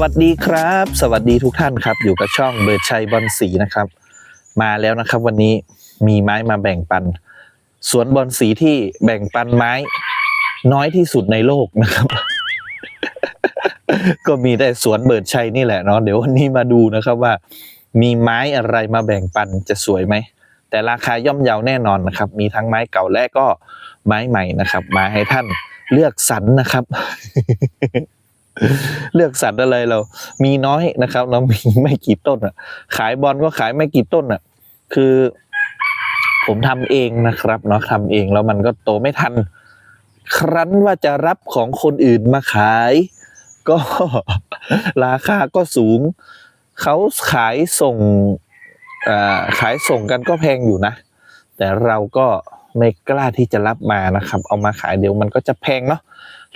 วัสดีครับ สวัสดีทุกท่านครับ อยู่กับช่องเบิร์ดชัยบอลสีนะครับ มาแล้วนะครับวันนี้มีไม้มาแบ่งปัน สวนบอลสีที่แบ่งปันไม้ น้อยที่สุดในโลกนะครับ ก็มีแต่สวนเบิร์ดชัยนี่แหละเนาะเดี๋ยววันนี้มาดูนะครับว่า มีไม้อะไรมาแบ่งปันจะสวยไหมแต่ราคาย่อมเยาแน่นอนนะครับ มีทั้งไม้เก่าและก็ไม้ใหม่นะครับ มาให้ท่านเลือกสรรนะครับ เลือกสรรอะไรเรา มีน้อยนะครับ เรามีไม่กี่ต้นอะ ขายบอลก็ขายไม่กี่ต้นอะ คือ ผมทำเองนะครับเนาะทำเองแล้วมันก็โตไม่ทัน ครั้นว่าจะรับของคนอื่นมาขาย ก็ราคาก็สูง เขาขายส่งอ่าขายส่งกันก็แพงอยู่นะ แต่เราก็ ไม่กล้าที่จะรับมานะครับ เอามาขายเดี๋ยวมันก็จะแพงเนาะ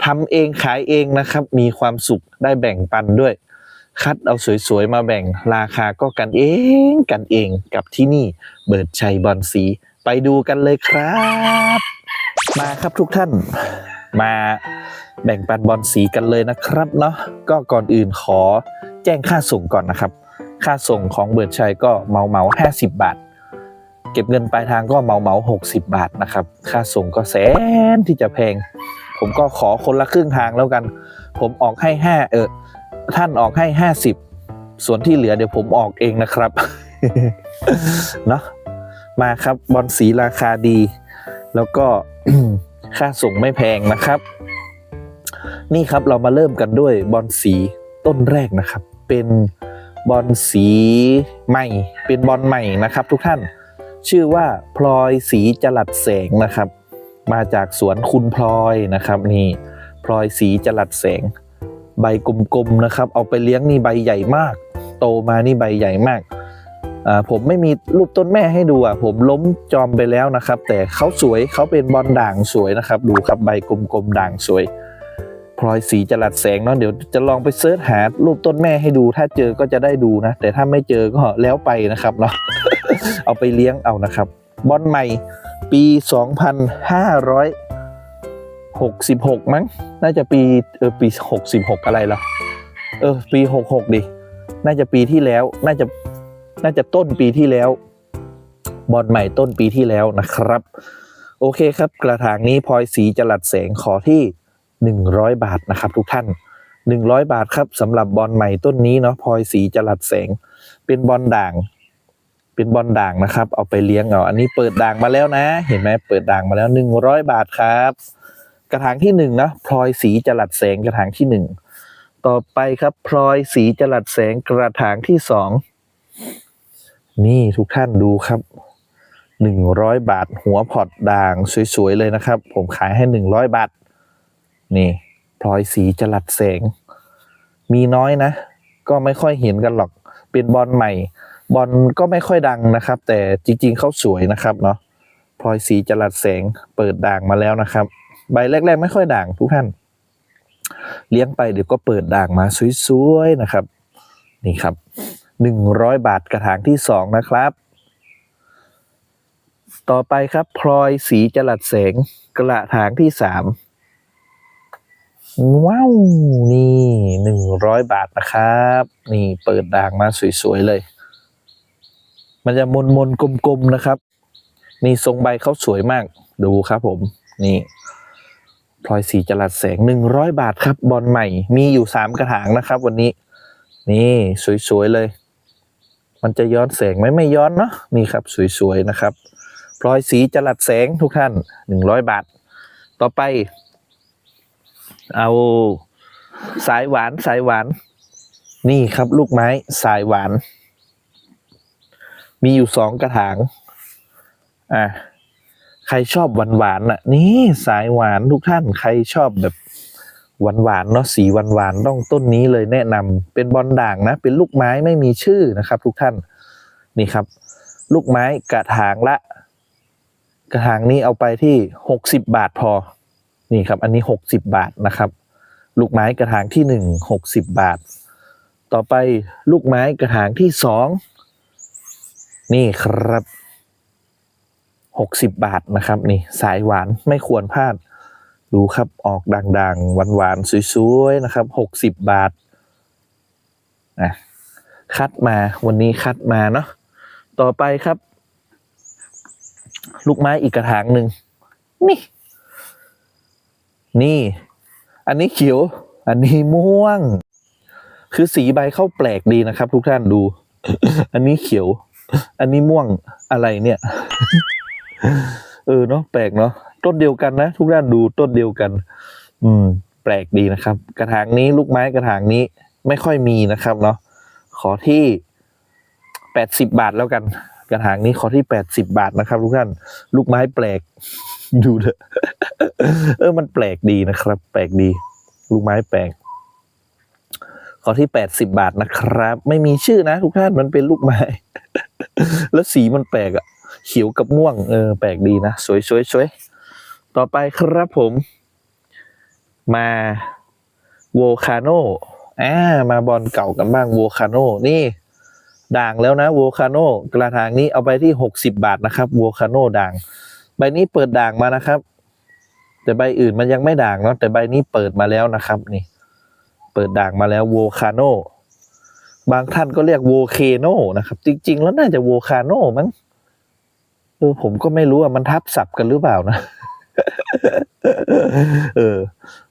ทำเองขายเองนะครับ มีความสุขได้แบ่งปันด้วย คัดเอาสวยๆมาแบ่งราคาก็กันเองกันเองกับที่นี่เบิร์ดชัยบอลสีไปดูกันเลยครับ มาครับทุกท่านมาแบ่งปันบอลสีกันเลยนะครับเนาะก็ก่อนอื่นขอแจ้งค่าส่งก่อนนะครับ ค่าส่งของเบิร์ดชัยก็เมาเมาห้าสิบบาท เก็บเงินปลายทางก็เมาเมาหกสิบบาทนะครับ ค่าส่งก็แสนที่จะแพง ผมก็ขอคนละครึ่งทางแล้วกัน ผมออกให้ห้าเออท่านออกให้ห้าสิบส่วนที่เหลือเดี๋ยวผมออกเองนะครับเนาะมาครับบอลสีราคาดี แล้วก็ค่าส่งไม่แพงนะครับ นี่ครับเรามาเริ่มกันด้วยบอลสีต้นแรกนะครับ เป็นบอลสีใหม่ เป็นบอลใหม่นะครับ ทุกท่าน ชื่อว่าพลอยสีจรัสแสงนะครับ มาจากสวนคุณพลอยนะครับนี่พลอยสีจรัสแสง ใบกลมๆนะครับ เอาไปเลี้ยงนี่ใบใหญ่มาก โตมานี่ใบใหญ่มากผมไม่มีรูปต้นแม่ให้ดูอะผมล้มจอมไปแล้วนะครับ แต่เขาสวยเขาเป็นบอลด่างสวยนะครับ ดูครับใบกลมๆด่างสวยพลอยสีจรัสแสงเนาะเดี๋ยวจะลองไปเสิร์ชหารูปต้นแม่ให้ดู ถ้าเจอก็จะได้ดูนะ แต่ถ้าไม่เจอก็แล้วไปนะครับเนาะ เอาไปเลี้ยงเอานะครับ บอลใหม่ปี 2566 มั้ง น่าจะปีเออปี 66 อะไรแล้วเออ ปี 66 ดิ น่าจะปีที่แล้ว น่าจะ น่าจะต้นปีที่แล้ว บอลใหม่ต้นปีที่แล้วนะครับ โอเคครับ กระถางนี้พลอยสีจรัสแสงขอที่ 100 บาทนะครับ ทุกท่าน 100 บาทครับสำหรับบอลใหม่ต้นนี้เนาะพลอยสีจรัสแสง เป็นบอลด่าง เป็นบอลด่างนะครับ เอาไปเลี้ยงเอาอันนี้เปิดด่างมาแล้วนะ เห็นไหมเปิดด่างมาแล้ว 100 บาทครับ กระถางที่หนึ่งนะพลอยสีจรัสแสงกระถางที่หนึ่งต่อไปครับพลอยสีจรัสแสงกระถางที่สองนี่ทุกท่านดูครับหนึ่งร้อยบาทหัวพอร์ตด่างสวยๆเลยนะครับ ผมขายให้หนึ่งร้อยบาทนี่พลอยสีจรัสแสง มีน้อยนะ ก็ไม่ค่อยเห็นกันหรอกเป็นบอลใหม่ บอลก็ไม่ค่อยดังนะครับ แต่จริงๆเขาสวยนะครับเนาะพลอยสีจรัสแสงเปิดด่างมาแล้วนะครับ ใบแรก ๆ ไม่ค่อยด่างทุกท่าน เลี้ยงไปเดี๋ยวก็เปิดด่างมาสวยๆนะครับ นี่ครับหนึ่งร้อยบาทกระถางที่สองนะครับ ต่อไปครับพลอยสีจรัสแสงกระถางที่สามว้าวนี่หนึ่งร้อยบาทนะครับ นี่เปิดด่างมาสวยๆเลย มันจะมนมนกลมๆนะครับ นี่ทรงใบเขาสวยมาก ดูครับผม นี่พลอยสีจรัสแสงหนึ่งร้อยบาทครับ บอลใหม่ มีอยู่สามกระถางนะครับ วันนี้ นี่สวยๆเลย มันจะย้อนแสงไหมไม่ย้อนเนาะ นี่ครับสวยๆนะครับ พลอยสีจรัสแสงทุกท่านหนึ่งร้อยบาท ต่อไป เอาสายหวานสายหวาน นี่ครับลูกไม้สายหวาน มีอยู่สองกระถาง อะใครชอบหวานหวานๆน่ะ นี่สายหวานทุกท่านใครชอบแบบหวานหวานๆเนาะสีหวานหวานๆต้องต้นนี้เลยแนะนำเป็นบอลด่างนะ เป็นลูกไม้ไม่มีชื่อนะครับ ทุกท่านนี่ครับ ลูกไม้กระถางละ กระถางนี้เอาไปที่หกสิบบาทพอ นี่ครับ อันนี้หกสิบบาทนะครับ ลูกไม้กระถางที่หนึ่งหกสิบบาท ต่อไปลูกไม้กระถางที่สอง นี่ครับหกสิบบาทนะครับ นี่สายหวานไม่ควรพลาด ดูครับออกด่างๆหวานๆสวยๆนะครับหกสิบบาทอะคัดมาวันนี้คัดมาเนาะต่อไปครับ ลูกไม้อีกกระถางหนึ่งนี่ นี่ อันนี้เขียว อันนี้ม่วง คือสีใบเข้าแปลกดีนะครับ ทุกท่านดู อันนี้เขียว อันนี้ม่วงอะไรเนี่ย เออเนาะแปลกเนาะต้นเดียวกันนะทุกท่านดูต้นเดียวกัน อืม แปลกดีนะครับ กระถางนี้ลูกไม้กระถางนี้ไม่ค่อยมีนะครับเนาะขอที่แปดสิบบาทแล้วกัน กระถางนี้ขอที่แปดสิบาทนะครับ ทุกท่านลูกไม้แปลก ดูเถอะเออมันแปลกดีนะครับ แปลกดี ลูกไม้แปลกขอที่แปดสิบาทนะครับ ไม่มีชื่อนะทุกท่านมันเป็นลูกไม้ แล้วสีมันแปลกอะเขียวกับม่วงเออแปลกดีนะ สวยสวยสวยต่อไปครับผม มาโวคาโนอ่ามาบอลเก่ากันบ้างโวคาโนนี่ ด่างแล้วนะโวคาโนกระถางนี้เอาไปที่หกสิบาทนะครับโวคาโนด่าง ใบนี้เปิดด่างมานะครับ แต่ใบอื่นมันยังไม่ด่างเนาะแต่ใบนี้เปิดมาแล้วนะครับ นี่ เปิดด่างมาแล้วโวคาโน บางท่านก็เรียกโวเคโนนะครับ จริง ๆ แล้วน่าจะโวคาโนมั้งเออผมก็ไม่รู้ว่ามันทับศัพท์กันหรือเปล่านะ เออ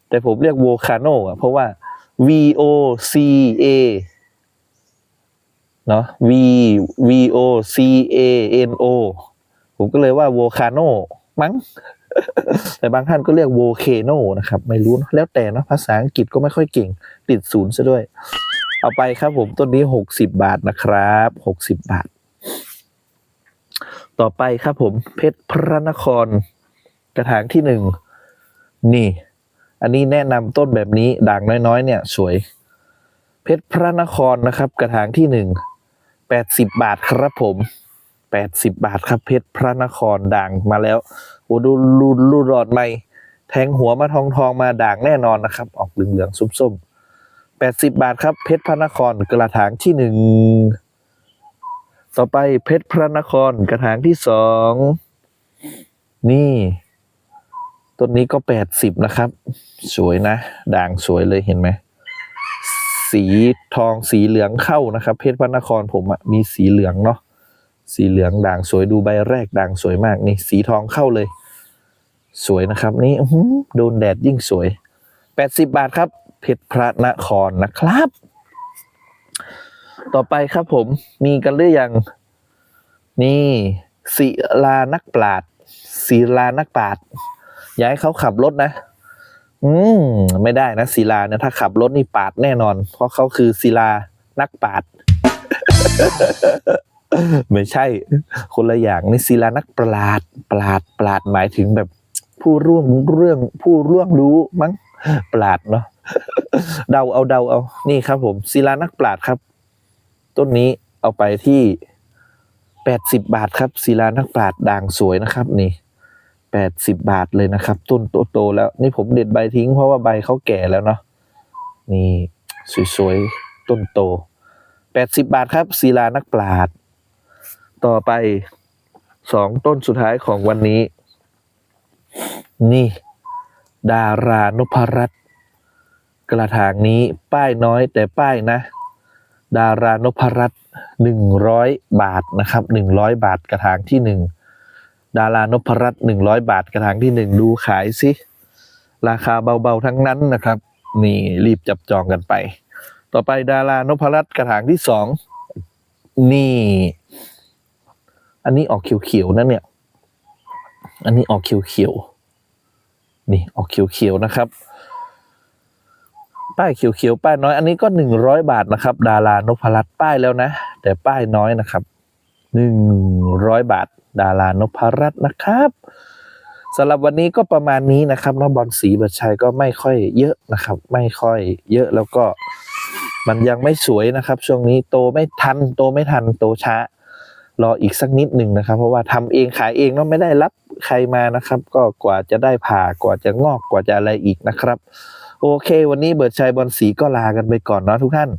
แต่ผมเรียกโวคาโนอะ เพราะว่า V O C A เนาะ V V O C A N O ผมก็เลยว่าโวคาโนมั้ง แต่บางท่านก็เรียกโวเคโนนะครับ ไม่รู้ แล้วแต่เนะภาษาอังกฤษก็ไม่ค่อยเก่ง ติดศูนย์ซะด้วย เอาไปครับผมต้นนี้หกสิบาทนะครับหกสิบบาท ต่อไปครับผมเพชรพระนคร กระถางที่หนึ่งนี่ อันนี้แนะนำต้นแบบนี้ด่างน้อยๆ เนี่ยสวย เพชรพระนครนะครับ กระถางที่หนึ่งแปดสิบบาทครับผมแปดสิบบาทครับเพชรพระนครด่างมาแล้วโอ้ดูรูรูหลอดใหม่แทงหัวมาทองทองมาด่างแน่นอนนะครับ ออกเหลืองๆส้มๆ แปดสิบบาทครับ เพชรพระนครกระถางที่หนึ่งต่อไปเพชรพระนครกระถางที่สองนี่ต้นนี้ก็แปดสิบนะครับ สวยนะ ด่างสวยเลยเห็นไหม สีทองสีเหลืองเข้านะครับ เพชรพระนครผมอะมีสีเหลืองเนาะสีเหลืองด่างสวยดูใบแรกด่างสวยมากนี่ สีทองเข้าเลย สวยนะครับ นี่โดนแดดยิ่งสวยแปดสิบบาทครับ เพชรพระนครนะครับ ต่อไปครับผมมีกันหรือยัง นี่ศิลานักปราดศิลานักปราดอย่าให้เขาขับรถนะ อืมไม่ได้นะศิลาเนี่ยถ้าขับรถนี่ปาดแน่นอน เพราะเขาคือศิลานักปราด ไม่ใช่ คนละอย่างนี่ศิลานักปราดปราดปราดหมายถึงแบบผู้ร่วมเรื่องผู้ร่วมรู้มั้ง ปราดเนาะเดาเอาเดาเอานี่ครับ ผมศิลานักปราดครับ ต้นนี้เอาไปที่แปดสิบบาทครับศิลานักปราดด่างสวยนะครับ นี่แปดสิบบาทเลยนะครับ ต้นโตๆแล้ว นี่ผมเด็ดใบทิ้งเพราะว่าใบเขาแก่แล้วเนาะนี่สวยๆต้นโตแปดสิบบาทครับศิลานักปราดต่อไปสองต้นสุดท้ายของวันนี้ นี่ ดารานพรัตน์กระถางนี้ป้ายน้อยแต่ป้ายนะ ดารานพรัตน์หนึ่งร้อยบาทนะครับหนึ่งร้อยบาทกระถางที่หนึ่งดารานพรัตน์หนึ่งร้อยบาทกระถางที่หนึ่งดูขายสิราคาเบาๆทั้งนั้นนะครับ นี่รีบจับจองกันไป ต่อไปดารานพรัตน์กระถางที่สองนี่ อันนี้ออกเขียวๆนะเนี่ย อันนี้ออกเขียวๆ นี่ออกเขียวๆนะครับ ป้ายเขียวๆป้ายน้อย อันนี้ก็หนึ่งร้อยบาทนะครับ ดารานพรัตน์ป้ายแล้วนะ แต่ป้ายน้อยนะครับหนึ่งร้อยบาท ดารานพรัตน์นะครับสำหรับวันนี้ก็ประมาณนี้นะครับน้องบอลสีบัตชัยก็ไม่ค่อยเยอะนะครับ ไม่ค่อยเยอะแล้วก็มันยังไม่สวยนะครับ ช่วงนี้โตไม่ทันโตไม่ทันโตช้า รออีกสักนิดหนึ่งนะครับ เพราะว่าทำเองขายเองเนาะไม่ได้รับใครมานะครับ ก็กว่าจะได้ผ่ากว่าจะงอกกว่าจะอะไรอีกนะครับ โอเค วันนี้เบิร์ดชัยบอลสีก็ลากันไปก่อนเนาะทุกท่าน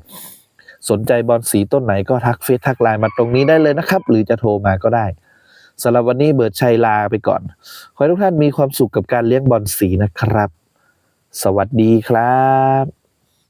สนใจบอลสีต้นไหนก็ทักเฟซทักไลน์มาตรงนี้ได้เลยนะครับ หรือจะโทรมาก็ได้สำหรับวันนี้เบิร์ดชัยลาไปก่อน ขอให้ทุกท่านมีความสุขกับการเลี้ยงบอลสีนะครับ สวัสดีครับ